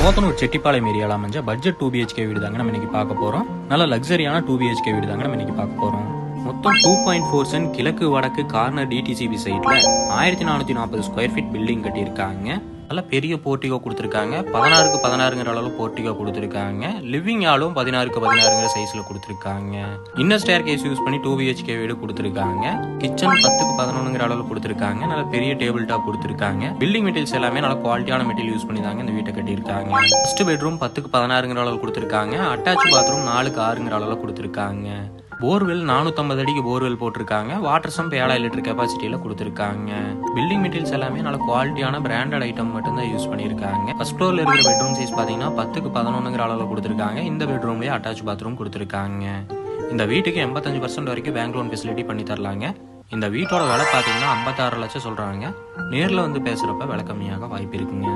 போத்தனூர் செட்டிப்பாளையம் ஏரியாவில் அமைஞ்ச budget two BHK வீடு தாங்க நம்ம இன்னைக்கு பார்க்க போறோம். நல்ல லக்ஸரியான டூ பிஹெச்கே வீடு தாங்க நம்ம இன்னைக்கு பார்க்க போறோம். மொத்தம் டூ பாயிண்ட் ஃபோர் சென்ட் கிழக்கு வடக்கு கார்னர் டிடிசிபி சைட்ல ஆயிரத்தி நானூத்தி நாற்பது ஸ்கொயர் ஃபீட் பில்டிங் கட்டியிருக்காங்க. நல்ல பெரிய போர்ட்டிகோ கொடுத்துருக்காங்க. பதினாறுக்கு பதினாறுங்கிற அளவு போர்ட்டிகோ கொடுத்துருக்காங்க. லிவிங் ஆளும் பதினாறுக்கு பதினாறுங்கிற சைஸ்ல கொடுத்துருக்காங்க. இன்னர் ஸ்டேர் கேஸ் யூஸ் பண்ணி டூ பிஹெச்கே வீடு கொடுத்துருக்காங்க. கிச்சன் பத்துக்கு பதினொன்றுங்கிற அளவு கொடுத்துருக்காங்க. நல்ல பெரிய டேபிள் டாப் கொடுத்துருக்காங்க. பில்டிங் மெட்டீரியல்ஸ் எல்லாமே நல்ல குவாலிட்டியான மெட்டீரியல் யூஸ் பண்ணி தாங்க இந்த வீட்டை கட்டியிருக்காங்க. ஃபர்ஸ்ட் பெட்ரூம் பத்துக்கு பதினாறுங்கிற அளவு கொடுத்துருக்காங்க. அட்டாச் பாத்ரூம் நாலுக்கு ஆறுங்கிற அளவு கொடுத்துருக்காங்க. போர்வெல் நானூற்றம்பது அடிக்கு போர்வெல் போட்டிருக்காங்க. வாட்டர் சம்ப் ஏழாயிரம் லிட்டர் கெப்பாசிட்டியில கொடுத்துருக்காங்க. பில்டிங் மெட்டீரியல்ஸ் எல்லாமே நல்ல குவாலிட்டியான பிராண்டட் ஐட்டம் மட்டும் தான் யூஸ் பண்ணியிருக்காங்க. ஃபர்ஸ்ட் ஃப்ளோரில் இருக்கிற பெட்ரூம் சைஸ் பாத்தீங்கன்னா பத்துக்கு பதினொன்னுங்கிற அளவில் கொடுத்துருக்காங்க. இந்த பெட்ரூம்லயே அட்டாச் பாத்ரூம் கொடுத்துருக்காங்க. இந்த வீட்டுக்கு எண்பத்தஞ்சு பர்சன்ட் வரைக்கும் பேங்க் லோன் ஃபெசிலிட்டி பண்ணி தரலாங்க. இந்த வீட்டோட விலை பார்த்தீங்கன்னா ஐம்பத்தாறு லட்சம் சொல்கிறாங்க நேரில் வந்து பேசுகிறப்ப விலை கம்மியாக வாய்ப்பு இருக்குங்க.